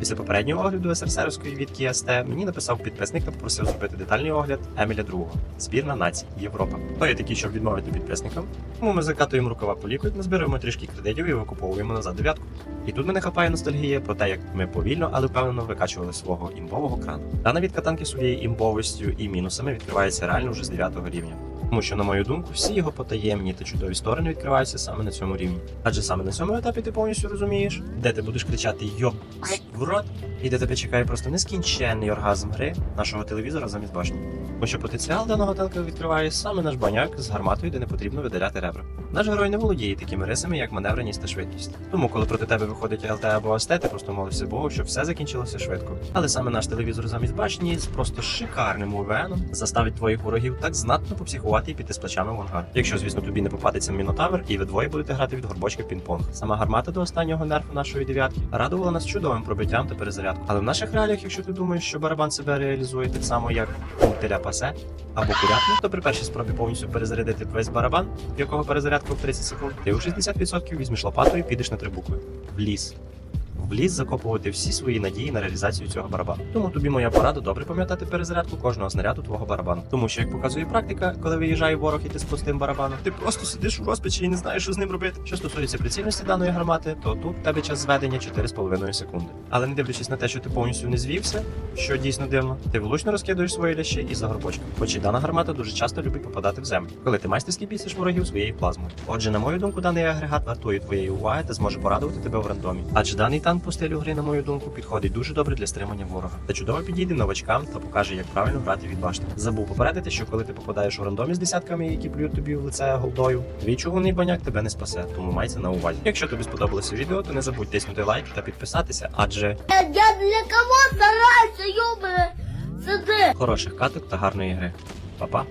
Після попереднього огляду СРСРської від Kia мені написав підписник та попросив зробити детальний огляд Еміля II, збірна націй Європа. То є такий, щоб відмовити підписникам. Тому ми закатуємо рукава по лікоть, назбираємо трішки кредитів і викуповуємо назад дев'ятку. І тут мене хапає ностальгія про те, як ми повільно, але впевнено викачували свого імбового крану. Дана від катанки своєю імбовістю і мінусами відкривається реально вже з 9 рівня. Тому що, на мою думку, всі його потаємні та чудові сторони відкриваються саме на цьому рівні. Адже саме на цьому етапі ти повністю розумієш, де ти будеш кричати йоб в рот, і де тебе чекає просто нескінченний оргазм гри нашого телевізора замість башні. Тому що потенціал даного танка відкриває саме наш баняк з гарматою, де не потрібно видаляти ребра. Наш герой не володіє такими рисами, як маневреність та швидкість. Тому, коли проти тебе виходить ЛТ або АСТ, ти просто молишся Богу, щоб все закінчилося швидко. Але саме наш телевізор замість башні з просто шикарним УВНом заставить твоїх ворогів так знатно попсіхувати і піти з плечами в ангар. Якщо, звісно, тобі не попадеться мінотавр, і ви двоє будете грати від горбочки пінг-понг. Сама гармата до останнього нерфу нашої дев'ятки радувала нас чудовим пробиттям та перезарядкою. Але в наших реаліях, якщо ти думаєш, що барабан себе реалізує так само, як теля пасе або курятник, то при першій спробі повністю перезарядити весь барабан, в якого перезарядка в 30 секунд, ти у 60% візьмеш лопату і підеш на три букви в ліс. В ліс закопувати всі свої надії на реалізацію цього барабану. Тому тобі моя порада добре пам'ятати перезарядку кожного снаряду твого барабану. Тому що, як показує практика, коли виїжджає ворог і ти з пустим барабаном, ти просто сидиш у розпачі і не знаєш, що з ним робити. Що стосується прицільності даної гармати, то тут в тебе час зведення 4,5 секунди. Але не дивлячись на те, що ти повністю не звівся, що дійсно дивно, ти влучно розкидуєш свої лящі і за горбочком. Хоч і дана гармата дуже часто любить попадати в землю, коли ти майстерськи бісиш ворогів своєю плазмою. Отже, на мою думку, даний агрегат вартує твоєї уваги та зможе порадувати тебе в рандомі. Адже даний танк по стилю гри, на мою думку, підходить дуже добре для стримання ворога та чудово підійде новачкам та покаже, як правильно грати від башти. Забув попередити, що коли ти попадаєш у рандомі з десятками, які плюють тобі в лице голдою, твій чугунний баняк тебе не спасе, тому майте на увазі. Якщо тобі сподобалося відео, то не забудь тиснути лайк та підписатися, адже Я для кого стараюся, ёбаный? Сиди. хороших каток та гарної гри. Па-па!